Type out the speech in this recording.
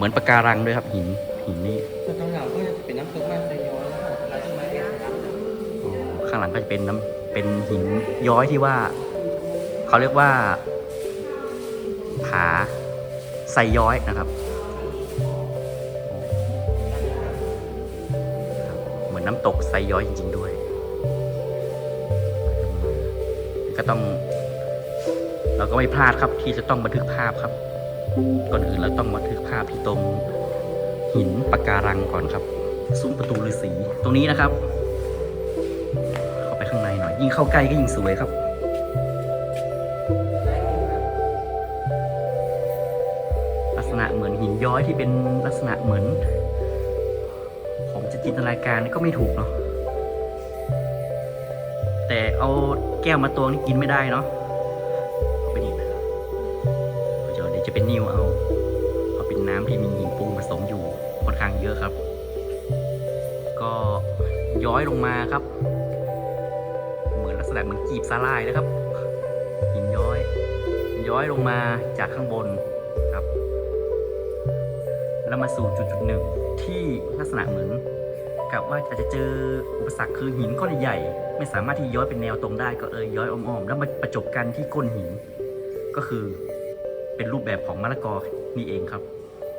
เหมือนปะการังด้วยครับหินหินนี่ส่วนข้างหลังก็จะเป็นน้ำตกแม่ไซย้อยแล้วก็ต้นไม้เป็นน้ำตกอ๋อข้างหลังก็จะเป็นน้ำเป็นหินย้อยที่ว่า เขาเรียกว่า ผาไซย้อยนะครับครับ เหมือนน้ำตกไซย้อยจริง ๆ ด้วย ก็ต้อง เราก็ไม่พลาดครับที่จะต้องบันทึกภาพครับ ก่อนอื่นเราต้องบันทึกภาพที่ตรงหินปะการังก่อนครับ ซุ้มประตูฤาษีตรงนี้นะครับ เข้าไปข้างในหน่อย ยิ่งเข้าใกล้ก็ยิ่งสวยครับลักษณะเหมือนหินย้อยที่เป็นลักษณะเหมือน ผมจะจินตนาการก็ไม่ถูกเนาะแต่เอาแก้วมาตวงนี่กินไม่ได้เนาะ ที่มีหินปูนผสมอยู่ค่อนข้างเยอะครับ ก็ย้อยลงมาครับ เหมือนลักษณะเหมือนกีบสาลายนะครับ หินย้อย ย้อยลงมาจากข้างบนครับ แล้วมาสู่จุดจุดหนึ่งที่ลักษณะเหมือนกับว่าอาจจะเจออุปสรรคคือหินก้อนใหญ่ ไม่สามารถที่ย้อยเป็นแนวตรงได้ก็เอยย้อยอ้อมๆแล้วมาประจบกันที่ก้นหิน ก็คือเป็นรูปแบบของมะละกอนี่เองครับ